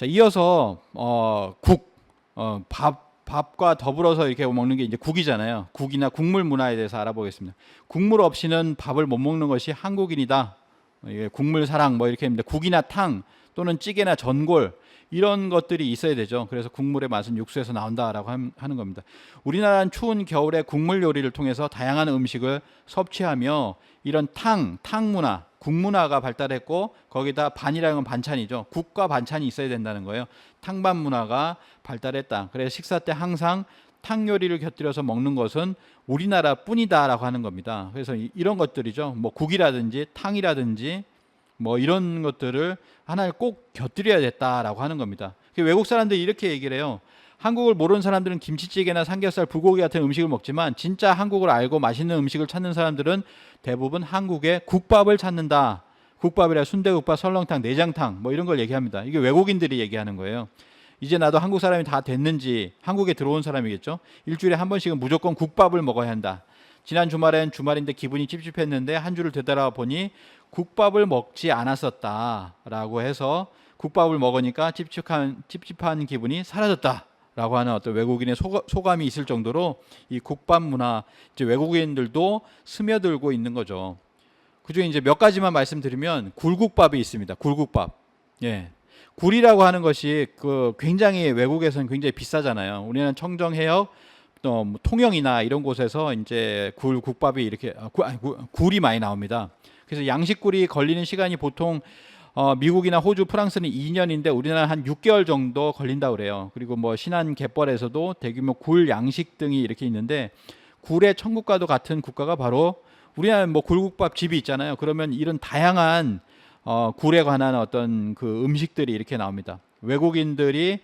자, 이어서 어, 국, 어, 밥, 밥과 더불어서 이렇게 먹는 게 이제 국이잖아요. 국이나 국물 문화에 대해서 알아보겠습니다. 국물 없이는 밥을 못 먹는 것이 한국인이다. 이게 국물 사랑 뭐 이렇게 합니다. 국이나 탕 또는 찌개나 전골 이런 것들이 있어야 되죠. 그래서 국물의 맛은 육수에서 나온다라고 함- 하는 겁니다. 우리나라는 추운 겨울에 국물 요리를 통해서 다양한 음식을 섭취하며 이런 탕, 탕 문화, 국 문화가 발달했고 거기다 반이라는 건 반찬이죠. 국과 반찬이 있어야 된다는 거예요. 탕반 문화가 발달했다. 그래서 식사 때 항상 탕 요리를 곁들여서 먹는 것은 우리나라뿐이다라고 하는 겁니다. 그래서 이- 이런 것들이죠. 뭐 국이라든지 탕이라든지 뭐 이런 것들을 하나를 꼭 곁들여야 됐다라고 하는 겁니다. 그 외국 사람들이 이렇게 얘기를 해요. 한국을 모르는 사람들은 김치찌개나 삼겹살, 불고기 같은 음식을 먹지만 진짜 한국을 알고 맛있는 음식을 찾는 사람들은 대부분 한국의 국밥을 찾는다. 국밥이라 순대국밥, 설렁탕, 내장탕 뭐 이런 걸 얘기합니다. 이게 외국인들이 얘기하는 거예요. 이제 나도 한국 사람이 다 됐는지 한국에 들어온 사람이겠죠. 일주일에 한 번씩은 무조건 국밥을 먹어야 한다. 지난 주말엔 주말인데 기분이 찝찝했는데 한 주를 되돌아 보니 국밥을 먹지 않았었다라고 해서 국밥을 먹으니까 찝찝한 찝찝한 기분이 사라졌다 라고 하는 어떤 외국인의 소감이 있을 정도로 이 국밥 문화 이제 외국인들도 스며들고 있는 거죠. 그중에 이제 몇 가지만 말씀드리면 굴국밥이 있습니다. 굴국밥. 예. 굴이라고 하는 것이 그 굉장히 외국에서는 굉장히 비싸잖아요. 우리는 청정 해역 또 뭐 통영이나 이런 곳에서 이제 굴 국밥이 이렇게 아, 굴이 많이 나옵니다. 그래서 양식굴이 걸리는 시간이 보통 어, 미국이나 호주, 프랑스는 2년인데 우리나라 한 6개월 정도 걸린다 그래요. 그리고 뭐 신안 갯벌에서도 대규모 굴 양식 등이 이렇게 있는데 굴의 천국과도 같은 국가가 바로 우리나라 뭐 굴국밥 집이 있잖아요. 그러면 이런 다양한 어, 굴에 관한 어떤 그 음식들이 이렇게 나옵니다. 외국인들이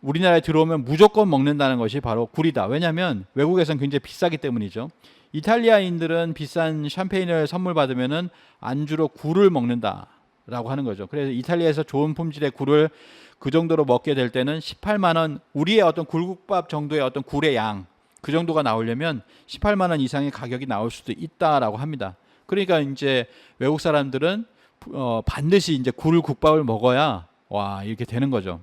우리나라에 들어오면 무조건 먹는다는 것이 바로 굴이다. 왜냐하면 외국에선 굉장히 비싸기 때문이죠. 이탈리아인들은 비싼 샴페인을 선물 받으면은 안주로 굴을 먹는다 라고 하는 거죠. 그래서 이탈리아에서 좋은 품질의 굴을 그 정도로 먹게 될 때는 18만 원 우리의 어떤 굴국밥 정도의 어떤 굴의 양 그 정도가 나오려면 18만 원 이상의 가격이 나올 수도 있다라고 합니다. 그러니까 이제 외국 사람들은 어, 반드시 이제 굴 국밥을 먹어야 와 이렇게 되는 거죠.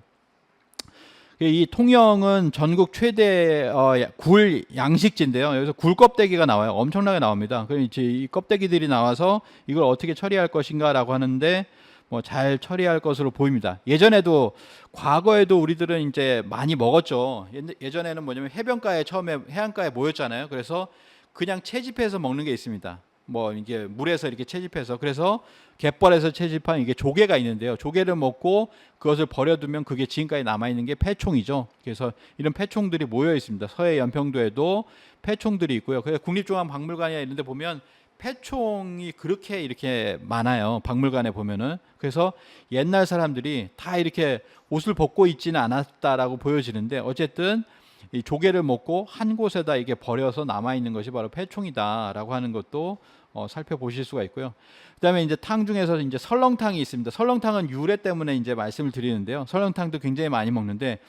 이 통영은 전국 최대 어, 야- 굴 양식지인데요. 여기서 굴 껍데기가 나와요. 엄청나게 나옵니다. 그럼 이제 이 껍데기들이 나와서 이걸 어떻게 처리할 것인가라고 하는데 뭐 잘 처리할 것으로 보입니다. 예전에도 과거에도 우리들은 이제 많이 먹었죠. 옛- 예전에는 뭐냐면 해변가에 처음에 해안가에 모였잖아요. 그래서 그냥 채집해서 먹는 게 있습니다. 뭐 이게 물에서 이렇게 채집해서 그래서 갯벌에서 채집한 이게 조개가 있는데요. 조개를 먹고 그것을 버려두면 그게 지금까지 남아 있는 게 폐총이죠. 그래서 이런 폐총들이 모여 있습니다. 서해 연평도에도 폐총들이 있고요. 그래서 국립중앙박물관이나 이런 데 보면 폐총이 그렇게 이렇게 많아요. 박물관에 보면은. 그래서 옛날 사람들이 다 이렇게 옷을 벗고 있지는 않았다라고 보여지는데 어쨌든 이 조개를 먹고 한 곳에다 이게 버려서 남아 있는 것이 바로 폐총이다라고 하는 것도 어, 살펴보실 수가 있고요. 그다음에 이제 탕 중에서 이제 설렁탕이 있습니다. 설렁탕은 유래 때문에 이제 말씀을 드리는데요. 설렁탕도 굉장히 많이 먹는데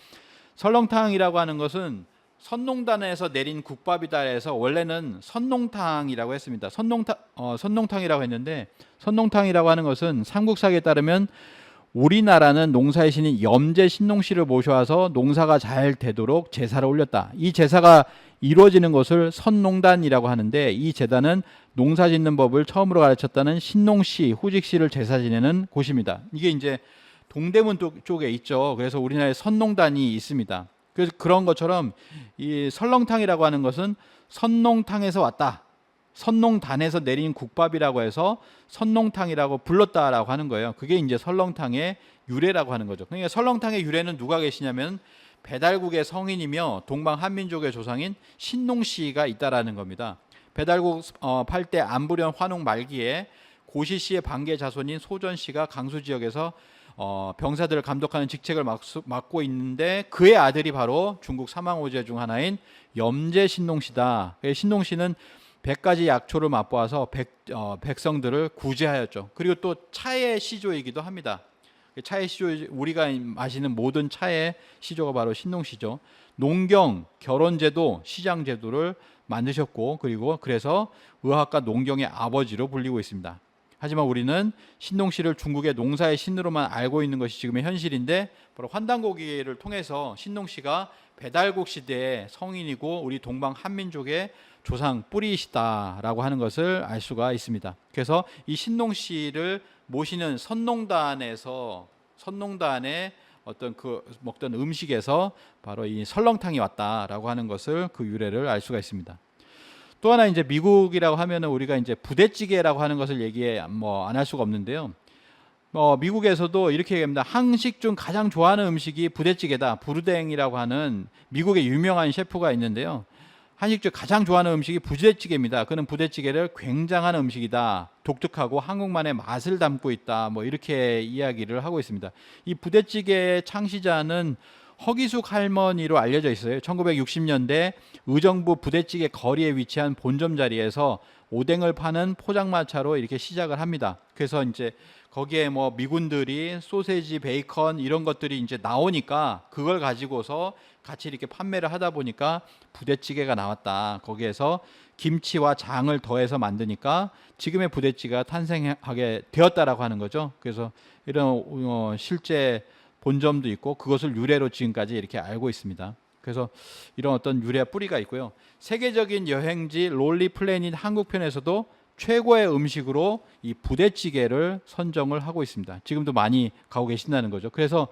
설렁탕이라고 하는 것은 선농단에서 내린 국밥이다 해서 원래는 선농탕이라고 했습니다. 선농탕 어, 선농탕이라고 했는데 선농탕이라고 하는 것은 삼국사기에 따르면 우리나라는 농사의 신인 염제 신농 씨를 모셔와서 농사가 잘 되도록 제사를 올렸다. 이 제사가 이루어지는 것을 선농단이라고 하는데 이 제단은 농사 짓는 법을 처음으로 가르쳤다는 신농 씨, 후직 씨를 제사 지내는 곳입니다. 이게 이제 동대문 쪽- 쪽에 있죠. 그래서 우리나라에 선농단이 있습니다. 그래서 그런 것처럼 이 설렁탕이라고 하는 것은 선농탕에서 왔다. 선농단에서 내린 국밥이라고 해서 선농탕이라고 불렀다라고 하는 거예요. 그게 이제 설렁탕의 유래라고 하는 거죠. 그러니까 설렁탕의 유래는 누가 계시냐면 배달국의 성인이며 동방 한민족의 조상인 신농 씨가 있다라는 겁니다. 배달국 어, 팔때 안부련 환웅 말기에 고시 씨의 반계 자손인 소전 씨가 강수 지역에서 어, 병사들을 감독하는 직책을 맡고 있는데 그의 아들이 바로 중국 사망오제 중 하나인 염제 신농 씨다. 신농 씨는 100가지 약초를 맛보아서 백, 어, 백성들을 구제하였죠. 그리고 또 차의 시조이기도 합니다. 차의 시조 우리가 마시는 모든 차의 시조가 바로 신농시죠. 농경, 결혼제도, 시장제도를 만드셨고 그리고 그래서 의학과 농경의 아버지로 불리고 있습니다. 하지만 우리는 신농시를 중국의 농사의 신으로만 알고 있는 것이 지금의 현실인데 바로 환단고기를 통해서 신농시가 배달국 시대의 성인이고 우리 동방 한민족의 조상 뿌리시다라고 하는 것을 알 수가 있습니다. 그래서 이 신농시를 모시는 선농단에서 선농단의 어떤 그 먹던 음식에서 바로 이 설렁탕이 왔다라고 하는 것을 그 유래를 알 수가 있습니다. 또 하나 이제 미국이라고 하면은 우리가 이제 부대찌개라고 하는 것을 얘기해 뭐 안 할 수가 없는데요. 어, 미국에서도 이렇게 얘기합니다. 한식 중 가장 좋아하는 음식이 부대찌개다. 부르댕이라고 하는 미국의 유명한 셰프가 있는데요. 한식 중 가장 좋아하는 음식이 부대찌개입니다. 그는 부대찌개를 굉장한 음식이다. 독특하고 한국만의 맛을 담고 있다. 뭐 이렇게 이야기를 하고 있습니다. 이 부대찌개의 창시자는 허기숙 할머니로 알려져 있어요. 1960년대 의정부 부대찌개 거리에 위치한 본점 자리에서 오뎅을 파는 포장마차로 이렇게 시작을 합니다. 그래서 이제 거기에 뭐 미군들이 소세지, 베이컨 이런 것들이 이제 나오니까 그걸 가지고서 같이 이렇게 판매를 하다 보니까 부대찌개가 나왔다. 거기에서 김치와 장을 더해서 만드니까 지금의 부대찌개가 탄생하게 되었다라고 하는 거죠. 그래서 이런 어, 실제 본점도 있고 그것을 유래로 지금까지 이렇게 알고 있습니다. 그래서 이런 어떤 유래 뿌리가 있고요. 세계적인 여행지 롤리 플래닛 한국편에서도 최고의 음식으로 이 부대찌개를 선정을 하고 있습니다. 지금도 많이 가고 계신다는 거죠. 그래서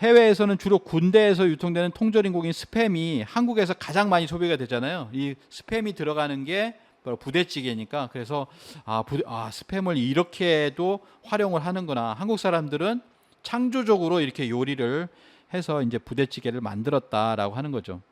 해외에서는 주로 군대에서 유통되는 통조림국인 스팸이 한국에서 가장 많이 소비가 되잖아요. 이 스팸이 들어가는 게 바로 부대찌개니까 그래서 아, 부, 아 스팸을 이렇게도 활용을 하는구나. 한국 사람들은 창조적으로 이렇게 요리를 해서 이제 부대찌개를 만들었다라고 하는 거죠.